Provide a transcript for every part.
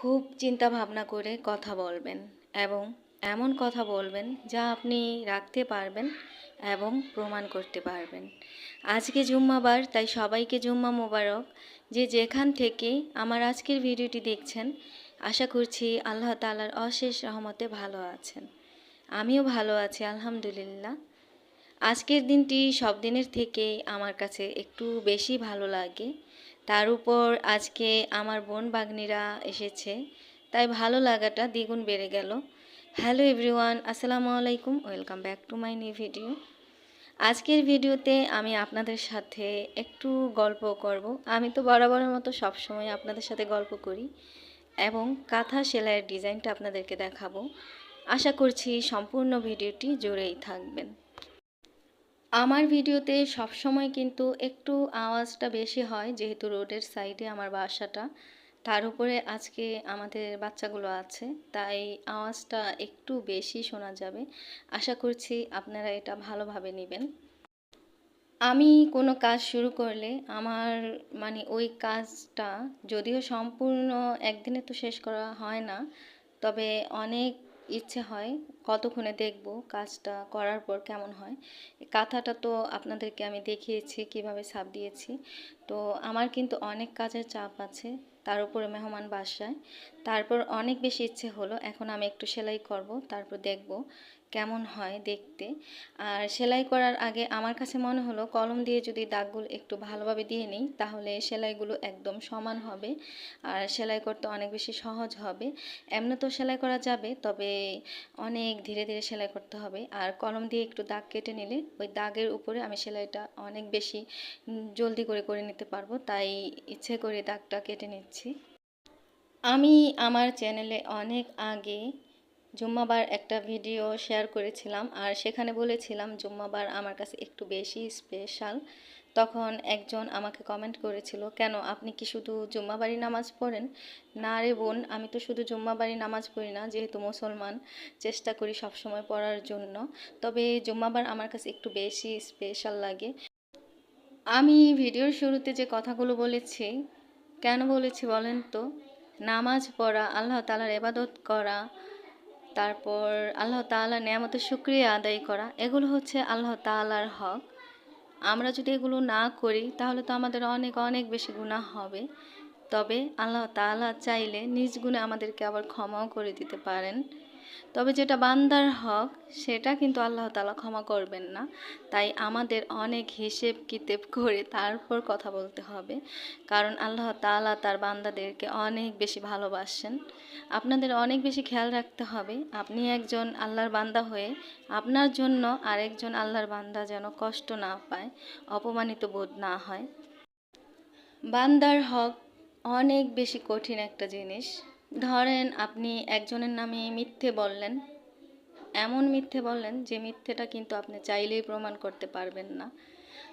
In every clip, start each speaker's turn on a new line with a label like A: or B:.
A: খুব চিন্তা ভাবনা করে কথা বলবেন এবং এমন কথা বলবেন যা আপনি রাখতে পারবেন এবং প্রমাণ করতে পারবেন। আজকে জুম্মাবার, তাই সবাইকে জুম্মা মোবারক। যে যেখান থেকে আমার আজকের ভিডিওটি দেখছেন, আশা করছি আল্লাহ তালার অশেষ রহমতে ভালো আছেন। আমিও ভালো আছি, আলহামদুলিল্লাহ। আজকের দিনটি সব দিনের থেকে আমার কাছে একটু বেশি ভালো লাগে। তার উপর আজকে আমার বোন বাগনিরা এসেছে। তাই ভালো লাগাটা দ্বিগুণ বেড়ে গেল। হ্যালো এভরিওয়ান, আসসালামু আলাইকুম, welcome back to my new video. আজকের ভিডিওতে আমি আপনাদের সাথে একটু গল্প করব। আমি তো বরাবরের মতো সবসময় আপনাদের সাথে গল্প করি এবং কাঁথা সেলাইয়ের ডিজাইনটা আপনাদেরকে দেখাবো। আশা করছি সম্পূর্ণ ভিডিওটি জুড়েই থাকবেন। আমার ভিডিওতে সবসময় কিন্তু একটু আওয়াজটা বেশি হয়, যেহেতু রোডের সাইডে আমার বাসাটা। তার উপরে আজকে আমাদের বাচ্চাগুলো আছে, তাই আওয়াজটা একটু বেশি শোনা যাবে। আশা করছি আপনারা এটা ভালোভাবে নেবেন। আমি কোনো কাজ শুরু করলে আমার মানে ওই কাজটা যদিও সম্পূর্ণ একদিনে তো শেষ করা হয় না, তবে অনেক ইচ্ছে হয় কতক্ষণে দেখব কাজটা করার পর কেমন হয়। কাঁথাটা তো আপনাদেরকে আমি দেখিয়েছি, কীভাবে ছাপ দিয়েছি। তো আমার কিন্তু অনেক কাজের চাপ আছে, তার উপরে মেহমান বাসায়। তারপর অনেক বেশি ইচ্ছে হলো, এখন আমি একটু সেলাই করব, তারপর দেখব কেমন হয় দেখতে। আর সেলাই করার আগে আমার কাছে মনে হলো, কলম দিয়ে যদি দাগগুলো একটু ভালোভাবে দিয়ে নিই, তাহলে সেলাইগুলো একদম সমান হবে। আর সেলাই করতে অনেক বেশি সহজ হবে। এমনি তো সেলাই করা যাবে, তবে অনেক ধীরে ধীরে সেলাই করতে হবে। আর কলম দিয়ে একটু দাগ কেটে নিলে ওই দাগের উপরে আমি সেলাইটা অনেক বেশি জলদি করে করে নিতে পারব। তাই ইচ্ছে করে দাগটা কেটে নিচ্ছি। আমি আমার চ্যানেলে অনেক আগে জুম্মাবার একটা ভিডিও শেয়ার করেছিলাম আর সেখানে বলেছিলাম, জুম্মাবার আমার কাছে একটু বেশি স্পেশাল তখন একজন আমাকে কমেন্ট করেছিল, কেন, আপনি কি শুধু জুম্মাবাড়ি নামাজ পড়েন? না রে বোন, আমি তো শুধু জুম্মাবাড়ি নামাজ পড়ি না, যেহেতু মুসলমান, চেষ্টা করি সবসময় পড়ার জন্য। তবে জুম্মাবার আমার কাছে একটু বেশি স্পেশাল লাগে। আমি ভিডিওর শুরুতে যে কথাগুলো বলেছি, কেন বলেছি বলেন তো? নামাজ পড়া, আল্লাহ তালার এবাদত করা তারপর আল্লাহ তাল্লাহ নিয়ামতের শুক্রিয়া আদায় করা, এগুলো হচ্ছে আল্লাহ তাল্লার হক। আমরা যদি এগুলো না করি, তাহলে তো আমাদের অনেক অনেক বেশি গুণা হবে। তবে আল্লাহ তাল্লাহ চাইলে নিজ গুণে আমাদেরকে আবার ক্ষমাও করে দিতে পারেন। তবে যেটা বান্দার হক, সেটা কিন্তু আল্লাহ তালা ক্ষমা করবেন না। তাই আমাদের অনেক হিসেব কিতেব করে তারপর কথা বলতে হবে। কারণ আল্লাহ তালা তার বান্দাদেরকে অনেক বেশি ভালোবাসেন। আপনাদের অনেক বেশি খেয়াল রাখতে হবে, আপনি একজন আল্লাহর বান্দা হয়ে আপনার জন্য আরেকজন আল্লাহর বান্দা যেন কষ্ট না পায়, অপমানিত বোধ না হয়। বান্দার হক অনেক বেশি কঠিন একটা জিনিস। ধরেন আপনি একজনের নামে মিথ্যে বললেন, এমন মিথ্যে বললেন যে মিথ্যেটা কিন্তু আপনি চাইলেই প্রমাণ করতে পারবেন না।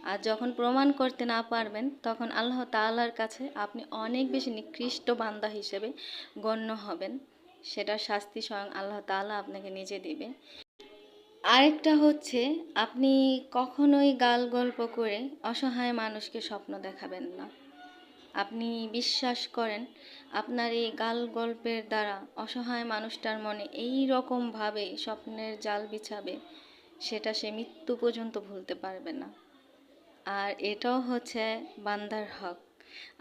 A: আর যখন প্রমাণ করতে না পারবেন, তখন আল্লাহ তাআলার কাছে আপনি অনেক বেশি নিকৃষ্ট বান্দা হিসেবে গণ্য হবেন। সেটার শাস্তি স্বয়ং আল্লাহ তাআলা আপনাকে নিজে দিবে আরেকটা হচ্ছে, আপনি কখনোই গাল গল্প করে অসহায় মানুষকে স্বপ্ন দেখাবেন না। আপনি বিশ্বাস করেন, আপনার এই গাল গল্পের দ্বারা অসহায় মানুষটার মনে এই রকমভাবে স্বপ্নের জাল বিছাবে, সেটা সে মৃত্যু পর্যন্ত ভুলতে পারবে না। আর এটাও হচ্ছে বান্দার হক।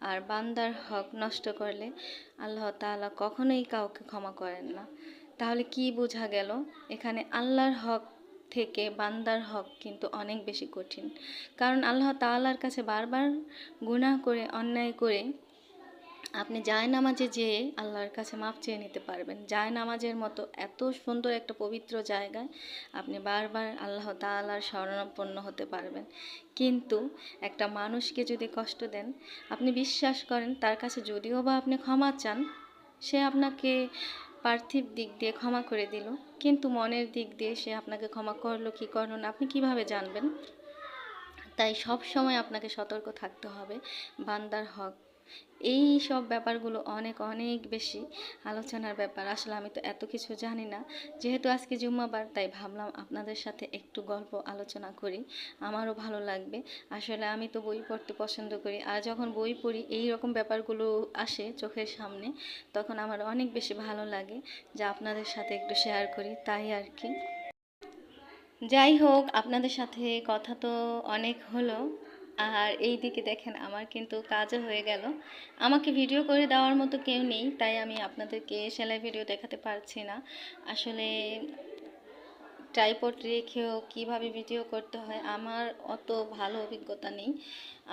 A: আর বান্দার হক নষ্ট করলে আল্লাহ তাআলা কখনোই কাউকে ক্ষমা করেন না। তাহলে কি বোঝা গেল? এখানে আল্লাহর হক থেকে বান্দার হক কিন্তু অনেক বেশি কঠিন। কারণ আল্লাহ তাআলার কাছে বারবার গুনাহ করে, অন্যায় করে আপনি জায় নামাজে যেয়ে আল্লাহর কাছে মাপ চেয়ে নিতে পারবেন। জায় নামাজের মতো এত সুন্দর একটা পবিত্র জায়গায় আপনি বারবার আল্লাহ তাআলার শরণাপন্ন হতে পারবেন। কিন্তু একটা মানুষকে যদি কষ্ট দেন, আপনি বিশ্বাস করেন তার কাছে যদিও বা আপনি ক্ষমা চান, সে আপনাকে পার্থিব দিক দিয়ে ক্ষমা করে দিল। কিন্তু মনের দিক দিয়ে সে আপনাকে ক্ষমা করল, কি করল না, আপনি কীভাবে জানবেন? তাই সব সময় আপনাকে সতর্ক থাকতে হবে। বান্দার হক। এই সব ব্যাপারগুলো অনেক অনেক বেশি আলোচনার ব্যাপার। আসলে আমি তো এত কিছু জানি না। যেহেতু আজকে জুম্মাবার, তাই ভাবলাম আপনাদের সাথে একটু গল্প আলোচনা করি। আমারও ভালো লাগবে। আসলে আমি তো বই পড়তে পছন্দ করি। আর যখন বই পড়ি, এই রকম ব্যাপারগুলো আসে চোখের সামনে, তখন আমার অনেক বেশি ভালো লাগে যা আপনাদের সাথে একটু শেয়ার করি, তাই আর কি। যাই হোক, আপনাদের সাথে কথা তো অনেক হলো। আর এই দিকে দেখেন আমার কিন্তু কাজও হয়ে গেল। আমাকে ভিডিও করে দেওয়ার মতো কেউ নেই, তাই আমি আপনাদেরকে সেলাই ভিডিও দেখাতে পারছি না। আসলে ট্রাইপড রেখেও কীভাবে ভিডিও করতে হয়, আমার অত ভালো অভিজ্ঞতা নেই।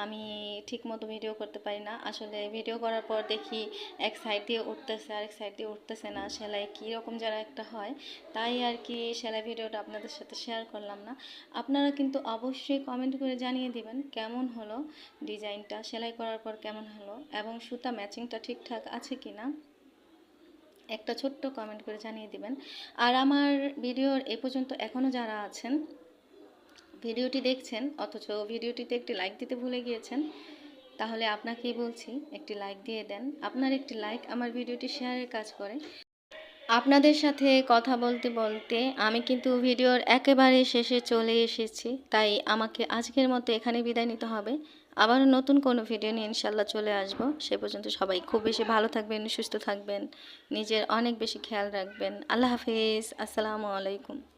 A: আমি ঠিকমতো ভিডিও করতে পারি না। আসলে ভিডিও করার পর দেখি এক সাইড দিয়ে উঠতেছে, আরেক সাইড দিয়ে উঠতেছে না। সেলাই কীরকম যেন একটা হয়। তাই আর কি সেলাই ভিডিওটা আপনাদের সাথে শেয়ার করলাম না। আপনারা কিন্তু অবশ্যই কমেন্ট করে জানিয়ে দিবেন কেমন হলো ডিজাইনটা সেলাই করার পর কেমন হলো, এবং সুতা ম্যাচিংটা ঠিকঠাক আছে কি না একটা ছোট্ট কমেন্ট করে জানিয়ে দিবেন। আর আমার ভিডিওর এ পর্যন্ত এখনও যারা আছেন, ভিডিওটি দেখছেন, অথচ ভিডিওটিতে একটি লাইক দিতে ভুলে গিয়েছেন, তাহলে আপনাকেই বলছি, একটি লাইক দিয়ে দেন। আপনার একটি লাইক আমার ভিডিওটি শেয়ারের কাজ করে। আপনাদের সাথে কথা বলতে বলতে আমি কিন্তু ভিডিওর একেবারে শেষে চলে এসেছি, তাই আমাকে আজকের মতো এখানে বিদায় নিতে হবে। আবার নতুন কোনো ভিডিও নিয়ে ইনশাল্লাহ চলে আসব। সে পর্যন্ত সবাই খুব বেশি ভালো থাকবেন, সুস্থ থাকবেন, নিজের অনেক বেশি খেয়াল রাখবেন। আল্লাহ হাফিজ, আসসালামু আলাইকুম।